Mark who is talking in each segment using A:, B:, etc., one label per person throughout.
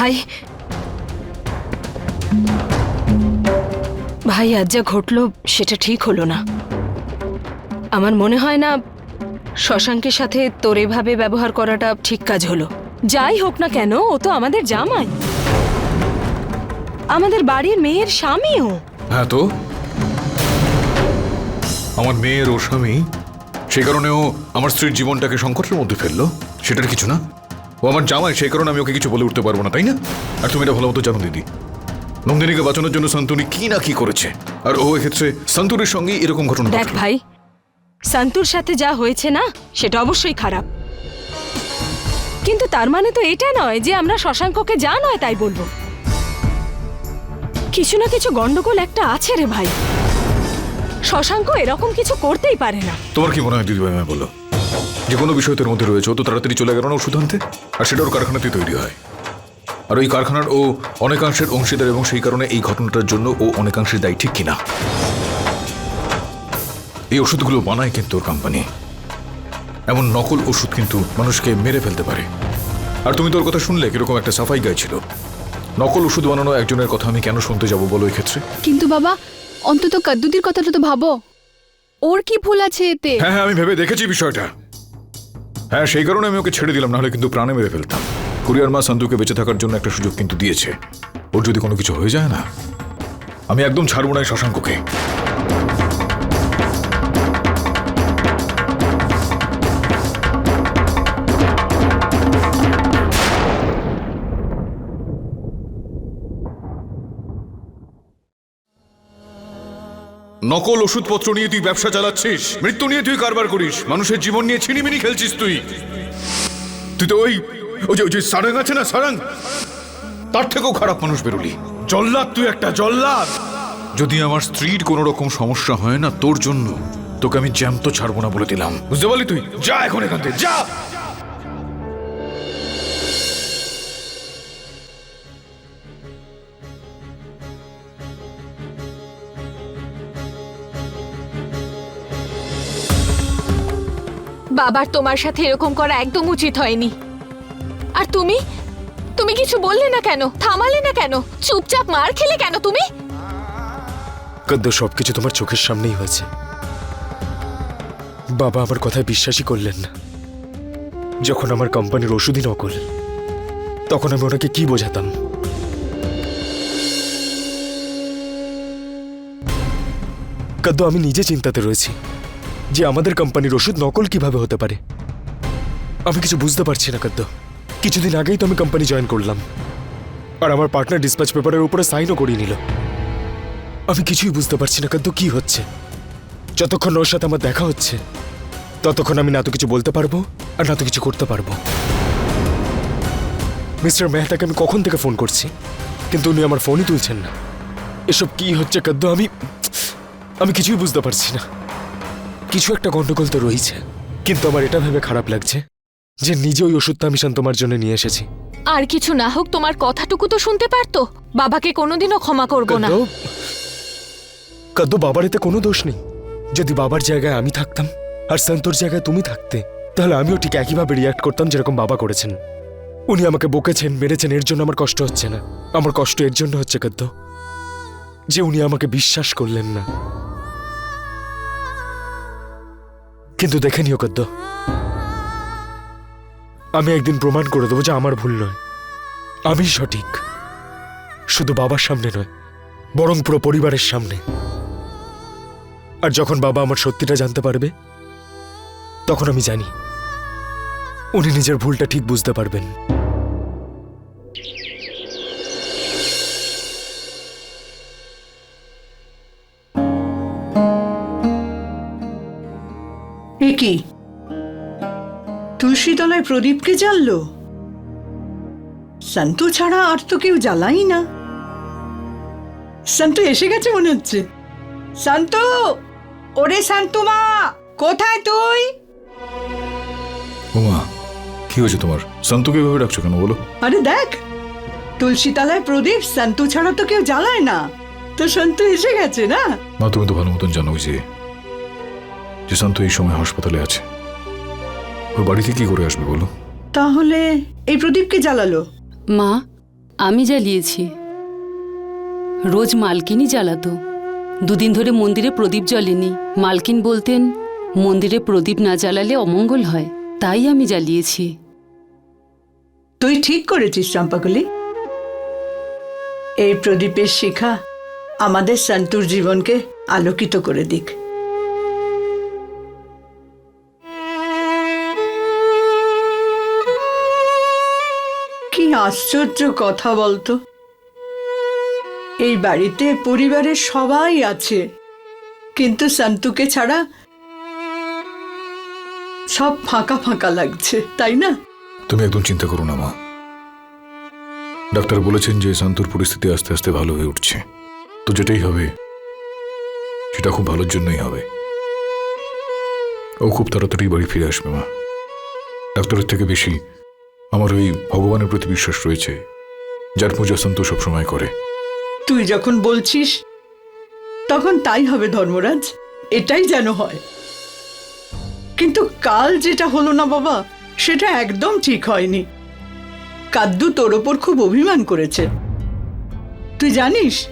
A: ভাই। ভাই, আজ যা ঘটলো সেটা ঠিক হলো না। আমার মনে হয় না শশাঙ্কের সাথে তোর এভাবে ব্যবহার করাটা ঠিক কাজ হলো। যাই হোক না কেন, ও তো আমাদের জামাই। আমাদের বাড়ির মেয়ের স্বামীও।
B: হ্যাঁ তো? আমার মেয়ের ও স্বামী, সে কারণে ও আমার স্ত্রীর জীবনটাকে সংকটের মধ্যে ফেলল? সেটার কিছু না? ও আমার জামাই সেই কারণে আমি ওকে কিছু বলে উঠতে পারব না তাই না? আর তুমি এটা ভালো মতো জানো দিদি। নন্দিনীকে বাঁচানোর জন্য সন্তুনি কি না কি করেছে? আর ও এক্ষেত্রে সন্তুরের সঙ্গে এরকম ঘটনা
A: দেখ ভাই সন্তুর সাথে যা হয়েছে না সেটা অবশ্যই খারাপ। কিন্তু তার মানে তো এটা নয় যে আমরা শশাঙ্ককে যা নয় তাই বলব। কিছু না কিছু গন্ডগোল একটা আছে রে ভাই। শশাঙ্ক এরকম কিছু করতেই পারে না।
B: তোমার কি মনে হয় দিদি ভাই বলো? যে কোনো বিষয় তোর মধ্যে রয়েছে ও তো তাড়াতাড়ি চলে গেল না ওষুধ আনতে? আর সেটা ওর কারখানাতেই তৈরি হয়। আর ওই কারখানার ও অনেকাংশের অংশীদার এবং সেই কারণে এই ঘটনাটার জন্য ও অনেকাংশের দায়ী ঠিক কিনা? এই ওষুধগুলো বানায় কিন্তু ওর কোম্পানি এমন নকল ওষুধ কিন্তু মানুষকে মেরে ফেলতে পারে। আর তুমি তোর কথা শুনলে কীরকম একটা সাফাই গাইছিল নকল ওষুধ বানানো একজনের কথা আমি কেন শুনতে যাব বলো ক্ষেত্রে
C: কিন্তু বাবা অন্তত কদ্দুদির কথাটা তো ভাবো। ওর কি ভুল আছে এতে?
B: হ্যাঁ হ্যাঁ আমি ভেবে দেখেছি বিষয়টা। হ্যাঁ সেই কারণে আমি ওকে ছেড়ে দিলাম, নাহলে কিন্তু প্রাণে মেরে ফেলতাম। কুরিয়ার মা সন্তুকে বেঁচে থাকার জন্য একটা সুযোগ কিন্তু দিয়েছে। ওর যদি কোনো কিছু হয়ে যায় না, আমি একদম ছাড়বো না শশাঙ্ককে। নকল ওষুধপত্র নিয়ে তুই ব্যবসা চালাচ্ছিস? মৃত্যু নিয়ে তুই কারবার করিস। মানুষের জীবন নিয়ে ছিনিমিনি খেলছিস তুই। তুই তো ওই ওই যে ওই যে সারাং আছে না, সারাং? তার থেকেও খারাপ মানুষ বেরোলি। জল্লাদ তুই একটা, জল্লাদ! যদি আমার স্ত্রীর কোনো রকম সমস্যা হয় না তোর জন্য, তোকে আমি জ্যাম তো ছাড়বো না বলে দিলাম। বুঝতে পারলি তুই? যা এখন এখান থেকে, যা!
D: বাবার তোমার সাথে এরকম করা একদম উচিত হয়নি। আর তুমি? তুমি কিছু বললে না কেন? থামালে না কেন? চুপচাপ মার খেলে কেন তুমি?
E: সবকিছু তোমার চোখের সামনেই হয়েছে। বাবা আমার কথায় বিশ্বাসই করলেন না। যখন আমার কোম্পানির ওষুধই নকল, তখন আমি ওনাকে কি বোঝাতাম? কদ্দ আমি নিজে চিন্তাতে রয়েছি। যে আমাদের কোম্পানির ওষুধ নকল কীভাবে হতে পারে? আমি কিছু বুঝতে পারছি না কদ্দ কিছুদিন আগেই তো আমি কোম্পানি জয়েন করলাম। আর আমার পার্টনার ডিসপ্যাচ পেপারের উপরে সাইনও করিয়ে নিল। আমি কিছুই বুঝতে পারছি না কিন্তু কি হচ্ছে? যতক্ষণ ওর সাথে আমার দেখা হচ্ছে, ততক্ষণ আমি না তো কিছু বলতে পারব আর না তো কিছু করতে পারব। মিস্টার মেহতাকে আমি কখন থেকে ফোন করছি? কিন্তু উনি আমার ফোনই তুলছেন না। এসব কি হচ্ছে কদ্দু আমি আমি কিছুই বুঝতে পারছি না। কিছু একটা গন্ডগোল তো রয়েছে। কিন্তু আমার এটা ভেবে খারাপ লাগছে যে নিজে ওই ওষুধটা আমি তোমার জন্য নিয়ে এসেছি।
D: আর কিছু না হোক তোমার কথাটুকু তো শুনতে পারতো। বাবাকে কোনোদিনও ক্ষমা করব না।
E: কদ্দু বাবার এতে কোনো দোষ নেই। যদি বাবার জায়গায় আমি থাকতাম আর সন্তোর জায়গায় তুমি থাকতে তাহলে আমিও ঠিক একইভাবে রিয়াক্ট করতাম যেরকম বাবা করেছেন। উনি আমাকে বকেছেন মেরেছেন এর জন্য আমার কষ্ট হচ্ছে না। আমার কষ্ট এর জন্য হচ্ছে কদ্দু যে উনি আমাকে বিশ্বাস করলেন না। কিন্তু দেখে নিও কদ্দ। আমি একদিন প্রমাণ করে দেবো যে আমার ভুল নয়। আমি সঠিক। শুধু বাবার সামনে নয়, বরং পুরো পরিবারের সামনে। আর যখন বাবা আমার সত্যিটা জানতে পারবে, তখন আমি জানি উনি নিজের ভুলটা ঠিক বুঝতে পারবেন।
F: কি? তুলসীতলায় প্রদীপকে জ্বাললো? সন্তু ছাড়া আর তো কেউ জ্বালাই না। সন্তু এসে গেছে মনে হচ্ছে। সন্তু! ওরে শান্তু মা কোথায় তুই?
B: ওমা কি হয়েছে তোমার? সন্তুকে এভাবে ডাকছো কেন বলো?
F: আরে দেখ তুলসীতলায় প্রদীপ সন্তু ছাড়া তো কেউ জ্বালায় না। তো সন্তু এসে গেছে না?
B: মা তুমি তো ভালো মতন জানো যে যে সন্তু এই সময় হাসপাতালে আছে। ওর বাড়িতে কি করে আসবে বলো?
F: তাহলে এই প্রদীপকে জ্বালালো?
C: মা
G: আমি জ্বালিয়েছি। রোজ মালকিনই জ্বালাতো। দুদিন ধরে মন্দিরে প্রদীপ জ্বলেনি। মালকিন বলতেন মন্দিরে প্রদীপ না জ্বালালে অমঙ্গল হয়। তাই আমি জ্বালিয়েছি।
F: তুই ঠিক করেছিস চম্পাকলি। এই প্রদীপের শিখা আমাদের সন্তুর জীবনকে আলোকিত করে দিক। আশ্চর্য কথা বলতো। এই বাড়িতে পরিবারের সবাই আছে। কিন্তু সন্তুকে ছাড়া সব ফাঁকা ফাঁকা লাগছে, তাই না?
B: তুমি একদম চিন্তা করো না, মা। ডাক্তার বলেছেন যে শান্তর পরিস্থিতি আস্তে আস্তে ভালো হয়ে উঠছে। তো যেটাই হবে, সেটা খুব ভালোর জন্যই হবে। ও খুব তাড়াতাড়ি বাড়ি ফিরে আসবে, মা। ডাক্তারের থেকে বেশি আমার ওই ভগবানের প্রতি বিশ্বাস রয়েছে, যার পূজা সন্ত সবসময় করে।
F: তুই যখন বলছিস, তখন তাই হবে ধর্মরাজ, এটাই যেন হয়। কিন্তু কাল যেটা হলো না বাবা, সেটা একদম ঠিক হয়নি। কাদ্দু তোর ওপর খুব অভিমান করেছে। তুই জানিস,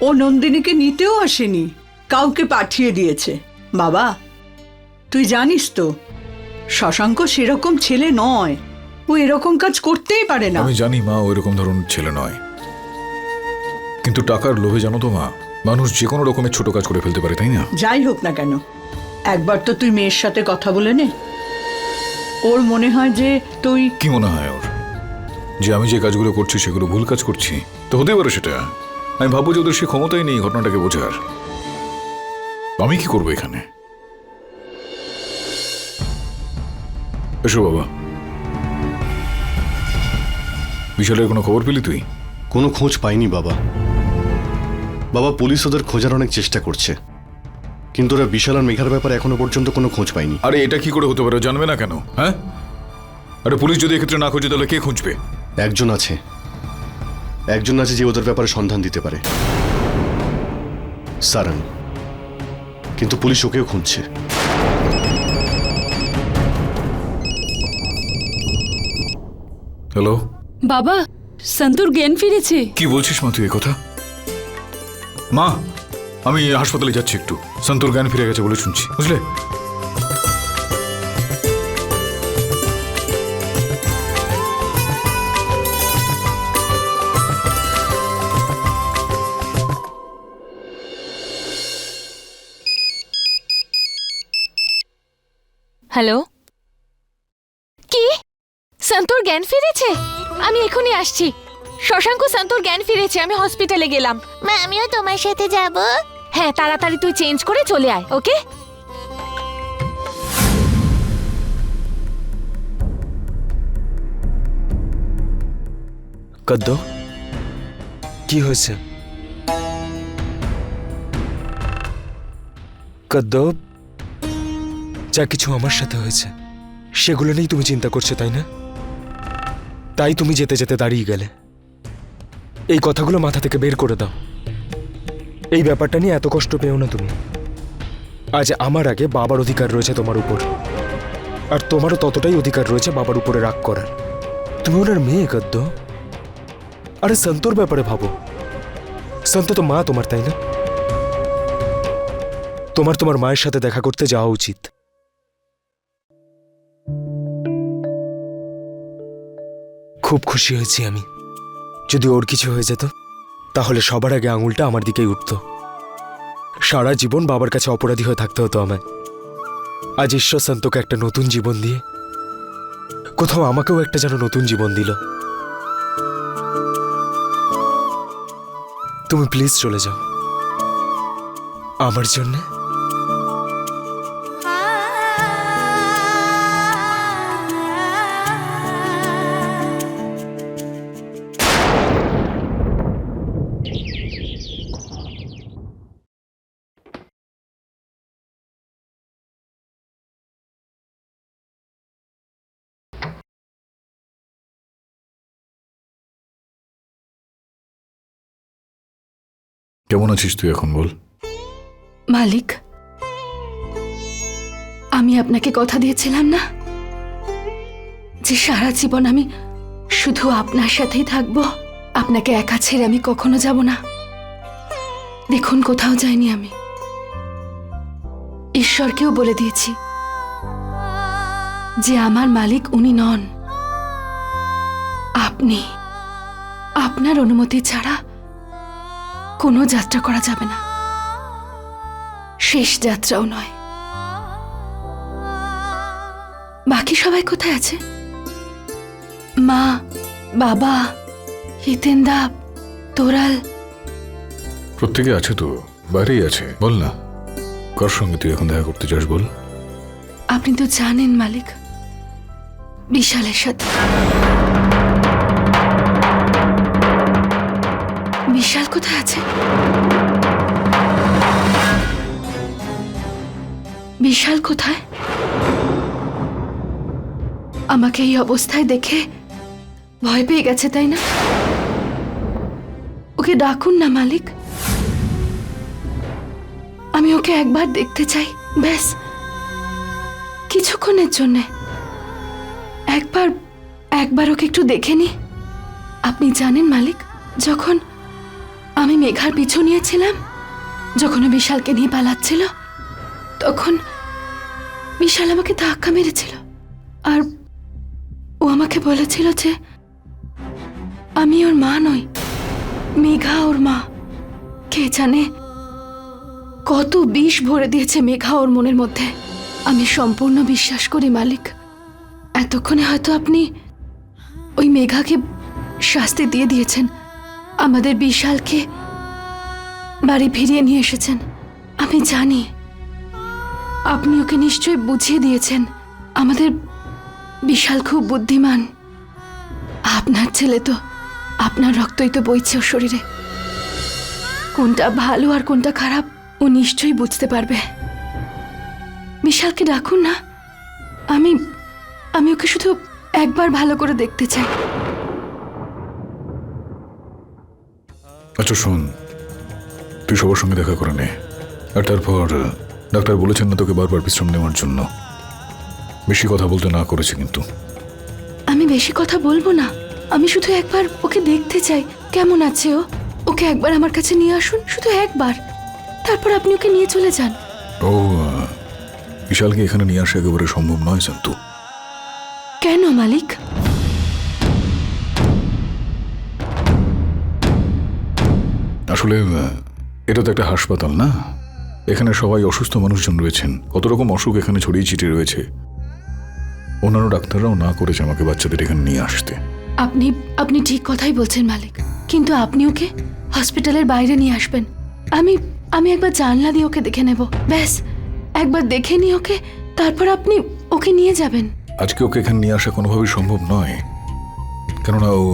F: ও নন্দিনীকে নিতেও আসেনি, কাউকে পাঠিয়ে দিয়েছে। বাবা, তুই জানিস তো, শশাঙ্ক সেরকম ছেলে নয়। ও এরকম কাজ করতেই পারে না।
B: আমি জানি মা ওই রকম ধরনের ছেলে নয়। কিন্তু টাকার লোভে জানো তো মা মানুষ যে কোনো রকমের ছোট কাজ করে ফেলতে পারে তাই না?
F: যাই হোক না কেন একবার তো তুই মেয়ের সাথে কথা বলে নে। ওর মনে হয় যে তুই
B: কি মনে হয় ওর? যে আমি যে কাজগুলো করছি সেগুলো ভুল কাজ করছি? তো হতেই পারে সেটা। আমি ভাববো যে ওদের সে ক্ষমতাই নেই ঘটনাটাকে বোঝার। আমি কি করব এখানে? এসো বাবা। বিশালের কোনো খবর পেলি তুই?
H: কোনো খোঁজ পাইনি বাবা। বাবা পুলিশ ওদের খোঁজার অনেক চেষ্টা করছে। কিন্তু ওরা বিশাল আর মেঘার ব্যাপারে এখনও পর্যন্ত কোনো খোঁজ পায়নি
B: আরে এটা কি করে হতে পারে জানবে না কেন হ্যাঁ? আরে পুলিশ যদি এক্ষেত্রে না খোঁজে তাহলে কে খুঁজবে?
H: একজন আছে। একজন আছে যে ওদের ব্যাপারে সন্ধান দিতে পারে। সারাং কিন্তু পুলিশ ওকেও খুঁজছে।
B: হ্যালো?
G: বাবা সন্তুর জ্ঞান ফিরেছে।
B: কি বলছিস মা তুই কথা? মা আমি হাসপাতালে যাচ্ছি একটু। সন্তোর জ্ঞান ফিরে গেছে বলে শুনছি বুঝলে?
D: হ্যালো? কি? সন্তোর জ্ঞান ফিরেছে? আমি এখনই আসছি। শশাঙ্ক সন্তোর জ্ঞান ফিরেছে আমি হসপিটালে গেলাম। মা আমিও তোমার সাথে যাব। হ্যাঁ তাড়াতাড়ি তুই চেঞ্জ করে চলে আয় ওকে
E: কদ্দ কি হয়েছে? কদ্দ যা কিছু আমার সাথে হয়েছে সেগুলো নিয়েই তুমি চিন্তা করছ তাই না? তাই তুমি যেতে যেতে দাঁড়িয়ে গেলে। এই কথাগুলো মাথা থেকে বের করে দাও। এই ব্যাপারটা নিয়ে এত কষ্ট পেও না তুমি। আজ আমার আগে বাবার অধিকার রয়েছে তোমার উপর। আর তোমারও ততটাই অধিকার রয়েছে বাবার উপরে রাগ করার। তুমি ওনার মেয়ে, গদ্য। আরে সন্তোর ব্যাপারে ভাবো। সন্ত তো মা তোমার, তাই না? তোমার তোমার মায়ের সাথে দেখা করতে যাওয়া উচিত। খুব খুশি হয়েছি আমি। যদি ওর কিছু হয়ে যেত, তাহলে সবার আগে আঙুলটা আমার দিকেই উঠত। সারা জীবন বাবার কাছে অপরাধী হয়ে থাকতে হতো আমায়। আজ ঈশ্বর সন্তকে একটা নতুন জীবন দিয়ে, কোথাও আমাকেও একটা যেন নতুন জীবন দিল। তুমি প্লিজ চলে যাও। আমার জন্য
B: কেমন আছিস তুই এখন বল?
C: মালিক, আমি আপনাকে কথা দিয়েছিলাম না? যে সারা জীবন আমি শুধু আপনার সাথেই থাকব, আপনাকে একা ছেড়ে আমি কখনো যাব না। দেখুন, কোথাও যাইনি আমি। ঈশ্বরকেও বলে দিয়েছি যে আমার মালিক উনি নন। আপনি আপনার অনুমতি ছাড়া কোনো যাত্রা করা যাবে না। শেষ যাত্রাও নয়। বাকি সবাই কোথায় আছে? মা বাবা হিতেন্দা তোরাল।
B: প্রত্যেকে আছে তো? বাইরেই আছে। বল না। কার সঙ্গে তুই এখন দেখা করতে চাস বল?
C: আপনি তো জানেন মালিক। বিশালের সাথে। বিশাল কোথায় আছে। বিশাল কোথায়? আমাকে এই অবস্থায় দেখে ভয় পেয়ে গেছে, তাই না? ওকে ডাকুন না, মালিক। আমি ওকে একবার দেখতে চাই, ব্যাস। কিছুক্ষণের জন্যে। একবার একবার ওকে একটু দেখে নি। আপনি জানেন, মালিক, যখন আমি মেঘার পিছু নিয়েছিলাম। যখন বিশালকে নিয়ে পালাচ্ছিল, তখন বিশাল আমাকে ধাক্কা মেরেছিল। আর ও আমাকে বলেছিল যে, আমি ওর মা নই, মেঘা ওর মা। কে জানে কত বিষ ভরে দিয়েছে মেঘা ওর মনের মধ্যে। আমি সম্পূর্ণ বিশ্বাস করি, মালিক। এতক্ষণে হয়তো আপনি ওই মেঘাকে শাস্তি দিয়ে দিয়েছেন। আমাদের বিশালকে বাড়ি ফিরিয়ে নিয়ে এসেছেন। আমি জানি। আপনি ওকে নিশ্চয়ই বুঝিয়ে দিয়েছেন। আমাদের বিশাল খুব বুদ্ধিমান। আপনার ছেলে তো আপনার রক্তই তো বইছে ওর শরীরে। কোনটা ভালো আর কোনটা খারাপ, ও নিশ্চয়ই বুঝতে পারবে। বিশালকে ডাকুন না। আমি আমি ওকে শুধু একবার ভালো করে দেখতে চাই।
B: আচ্ছা শোন। তুই সবার সঙ্গে দেখা করে নে। আর তারপর ডাক্তার বলেছেন না তোকে বারবার বিশ্রাম নেওয়ার জন্য। বেশি কথা বলতে না করেছে কিন্তু।
C: আমি বেশি কথা বলব না। আমি শুধু একবার ওকে দেখতে চাই। কেমন আছে ও? ওকে একবার আমার কাছে নিয়ে আসুন শুধু একবার। তারপর আপনি ওকে নিয়ে চলে যান।
B: ও বিশালকে এখানে নিয়ে আসা একেবারে সম্ভব নয় সন্তু
C: কেন মালিক?
B: আসলে এটা তো একটা হাসপাতাল না? এখানে সবাই অসুস্থ মানুষজন রয়েছেন। কত রকম অসুখ এখানে ছড়িয়ে ছিটিয়ে রয়েছে। অন্যান্য ডাক্তাররাও না করেছে আমাকে বাচ্চাদের এখানে নিয়ে আসতে।
C: আপনি আপনি ঠিক কথাই বলছেন মালিক। কিন্তু আপনি ওকে হসপিটালের বাইরে নিয়ে আসবেন। আমি আমি একবার জানলা দিয়ে ওকে দেখে নেব। ব্যাস একবার দেখে নিই ওকে তারপর আপনি ওকে নিয়ে যাবেন।
B: আজকে ওকে এখানে নিয়ে আসা কোনোভাবেই সম্ভব নয়। কেননা ও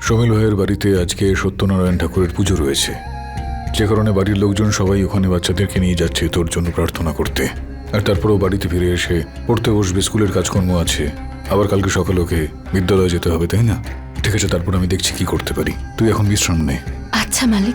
B: সমীল ভাইয়ের বাড়িতে আজকে সত্যনারায়ণ ঠাকুরের পুজো রয়েছে। যে কারণে বাড়ির লোকজন সবাই ওখানে বাচ্চাদেরকে নিয়ে যাচ্ছে তোর জন্য প্রার্থনা করতে। আর তারপরেও বাড়িতে ফিরে এসে পড়তে বসবে স্কুলের কাজকর্ম আছে। আবার কালকে সকালে ওকে বিদ্যালয়ে যেতে হবে তাই না? ঠিক আছে তারপর আমি দেখছি কি করতে পারি। তুই এখন বিশ্রাম নে।
C: আচ্ছা মালিক।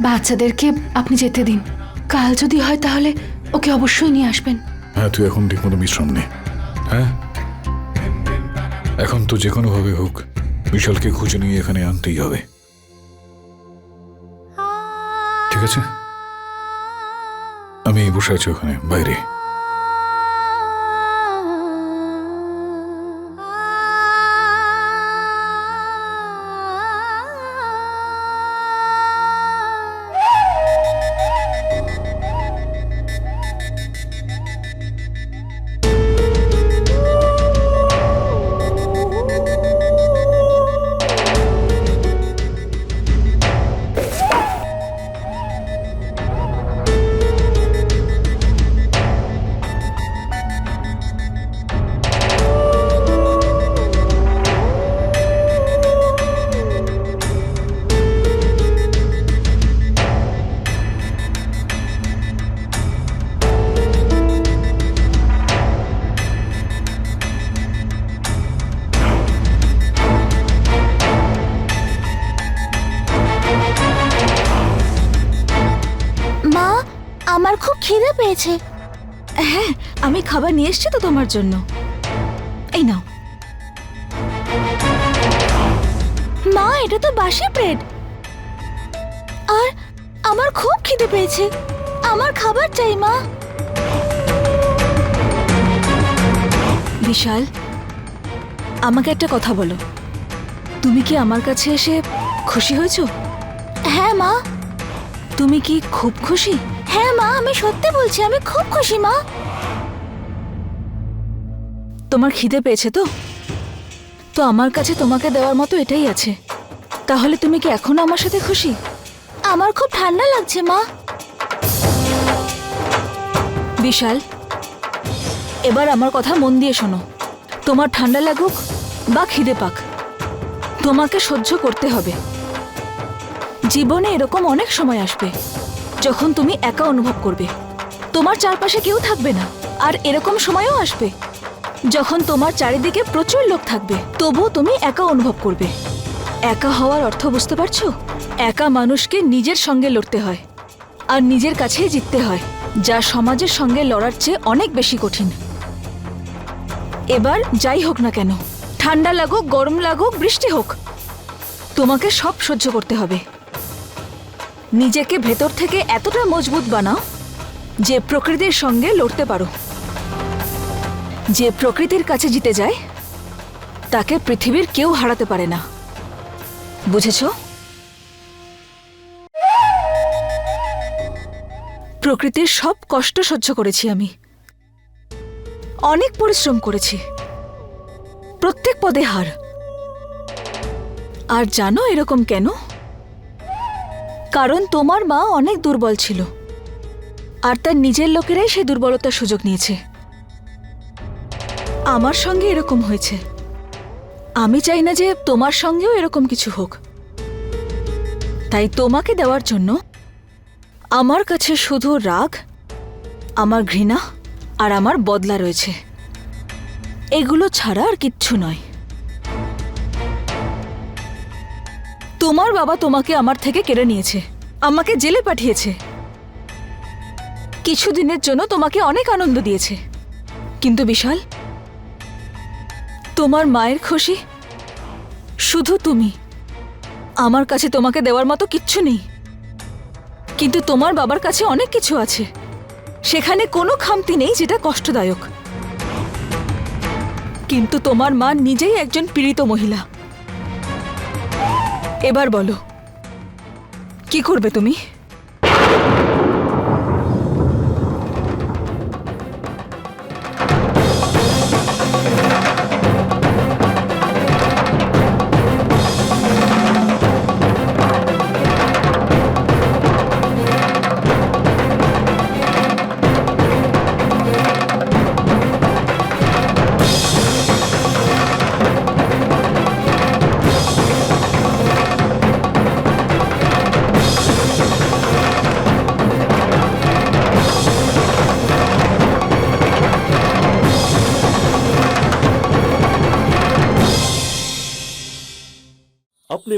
C: বাচ্চাদেরকে আপনি যেতে দিন। কাল যদি হয় তাহলে ওকে অবশ্যই নিয়ে আসবেন।
B: হ্যাঁ তুই এখন ঠিক মতো বিশ্রাম নে। হ্যাঁ? এখন তো যে কোনোভাবে হোক বিশালকে খুঁজে নিয়ে এখানে আনতেই হবে। ঠিক আছে? আমি বসে আছি ওখানে বাইরে।
D: পেয়েছে।
I: হ্যাঁ আমি খাবার নিয়ে এসেছি তো তোমার জন্য। এই নাও। মা এটা তো বাসি ব্রেড। আর আমার খুব খিদে পেয়েছে। আমার খাবার চাই মা। বিশাল আমাকে একটা কথা বলো। তুমি কি আমার কাছে এসে খুশি হয়েছো? হ্যাঁ মা। তুমি কি খুব খুশি? হ্যাঁ মা আমি সত্যি বলছি আমি খুব খুশি মা। তোমার খিদে পেয়েছে তো? তো আমার কাছে তোমাকে দেওয়ার মতো এটাই আছে। তাহলে তুমি কি এখনও আমার সাথে খুশি? আমার খুব ঠান্ডা লাগছে মা। বিশাল এবার আমার কথা মন দিয়ে শোনো। তোমার ঠান্ডা লাগুক বা খিদে পাক তোমাকে সহ্য করতে হবে। জীবনে এরকম অনেক সময় আসবে। যখন তুমি একা অনুভব করবে, তোমার চারপাশে কেউ থাকবে না, আর এরকম সময়ও আসবে। যখন তোমার চারিদিকে প্রচুর লোক থাকবে, তবুও তুমি একা অনুভব করবে। একা হওয়ার অর্থ বুঝতে পারছ? একা মানুষকে নিজের সঙ্গে লড়তে হয়, আর নিজের কাছেই জিততে হয়, যা সমাজের সঙ্গে লড়ার চেয়ে অনেক বেশি কঠিন। এবার যাই হোক না কেন, ঠান্ডা লাগুক, গরম লাগুক, বৃষ্টি হোক, তোমাকে সব সহ্য করতে হবে। নিজেকে ভেতর থেকে এতটা মজবুত বানাও যে প্রকৃতির সঙ্গে লড়তে পারো। যে প্রকৃতির কাছে জিতে যায়, তাকে পৃথিবীর কেউ হারাতে পারে না। বুঝেছ? প্রকৃতির সব কষ্ট সহ্য করেছি আমি। অনেক পরিশ্রম করেছি। প্রত্যেক পদে হার। আর জানো এরকম কেন? কারণ তোমার মা অনেক দুর্বল ছিল। আর তার নিজের লোকেরাই সেই দুর্বলতার সুযোগ নিয়েছে। আমার সঙ্গে এরকম হয়েছে। আমি চাই না যে তোমার সঙ্গেও এরকম কিছু হোক। তাই তোমাকে দেওয়ার জন্য আমার কাছে শুধু রাগ, আমার ঘৃণা আর আমার বদলা রয়েছে। এগুলো ছাড়া আর কিচ্ছু নয়। তোমার বাবা তোমাকে আমার থেকে কেড়ে নিয়েছে। আমাকে জেলে পাঠিয়েছে। কিছুদিনের জন্য তোমাকে অনেক আনন্দ দিয়েছে। কিন্তু বিশাল, তোমার মায়ের খুশি শুধু তুমি। আমার কাছে তোমাকে দেওয়ার মতো কিচ্ছু নেই। কিন্তু তোমার বাবার কাছে অনেক কিছু আছে। সেখানে কোনো খামতি নেই যেটা কষ্টদায়ক। কিন্তু তোমার মা নিজেই একজন পীড়িত মহিলা। এবার বলো কি করবে তুমি?